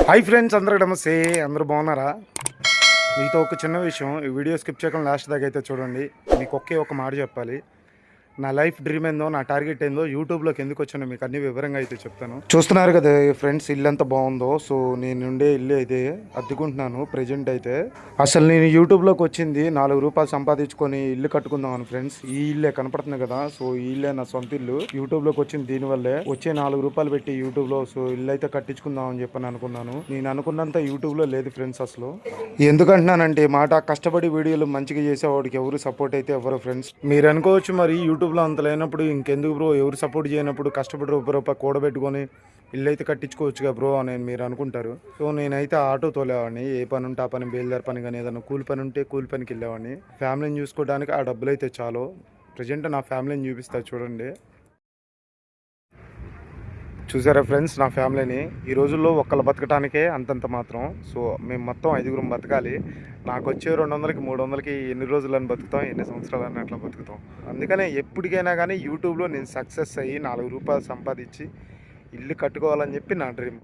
Hi friends అందరూ నమస్తే. అందరూ బాగున్నారా? మీతో ఒక చిన్న విషయం ఈ వీడియో స్కిప్ చేయకుండా లాస్ట్ దాకా అయితే చూడండి. మీకు ఒకే ఒక మాట చెప్పాలి. నా లైఫ్ డ్రీమ్ ఏందో నా టార్గెట్ ఏందో యూట్యూబ్లోకి ఎందుకు వచ్చానో మీకు అన్ని వివరంగా అయితే చెప్తాను. చూస్తున్నారు కదా ఫ్రెండ్స్ ఇల్లు ఎంత బాగుందో. సో నేను ఉండే ఇల్లు అయితే అద్దుకుంటున్నాను ప్రెజెంట్ అయితే. అసలు నేను యూట్యూబ్లోకి వచ్చింది నాలుగు రూపాయలు సంపాదించుకొని ఇల్లు కట్టుకుందామని ఫ్రెండ్స్. ఈ ఇల్లే కనపడుతుంది కదా సో ఈ ఇల్లే నా సొంత ఇల్లు. యూట్యూబ్లోకి వచ్చింది దీనివల్లే. వచ్చే నాలుగు రూపాయలు పెట్టి యూట్యూబ్లో సో ఇల్లు అయితే కట్టించుకుందాం అని చెప్పని అనుకున్నాను. నేను అనుకున్నంత యూట్యూబ్లో లేదు ఫ్రెండ్స్ అసలు. ఎందుకంటున్నానంటే మాట కష్టపడి వీడియోలు మంచిగా చేసేవాడికి ఎవరు సపోర్ట్ అయితే ఎవరు ఫ్రెండ్స్. మీరు అనుకోవచ్చు మరి యూట్యూబ్లో అంత లేనప్పుడు ఇంకెందుకు బ్రో? ఎవరు సపోర్ట్ చేయనప్పుడు కష్టపడి రూపాయి రూపాయి కూడబెట్టుకొని ఇల్లు అయితే కట్టించుకోవచ్చుగా బ్రో అని మీరు అనుకుంటారు. సో నేనైతే ఆటో తోలేవాడిని. ఏ పని ఉంటే ఆ పని బేల్దారి పని కానీ ఏదైనా కూలి పని ఉంటే కూలి పనికి వెళ్ళేవాడిని. ఫ్యామిలీని చూసుకోవడానికి ఆ డబ్బులు అయితే చాలు. ప్రజెంట్ నా ఫ్యామిలీని చూపిస్తా చూడండి. చూసారా ఫ్రెండ్స్ నా ఫ్యామిలీని? ఈ రోజుల్లో ఒక్కళ్ళు బతకటానికే అంతంత మాత్రం. సో మేము మొత్తం ఐదుగురం బతకాలి. నాకు వచ్చే రెండు వందలకి మూడు వందలకి ఎన్ని రోజులని బతుకుతాం ఎన్ని సంవత్సరాలని అట్లా బతుకుతాం. అందుకనే ఎప్పటికైనా కానీ యూట్యూబ్లో నేను సక్సెస్ అయ్యి నాలుగు రూపాయలు సంపాదించి ఇల్లు కట్టుకోవాలని చెప్పి నా డ్రీమ్.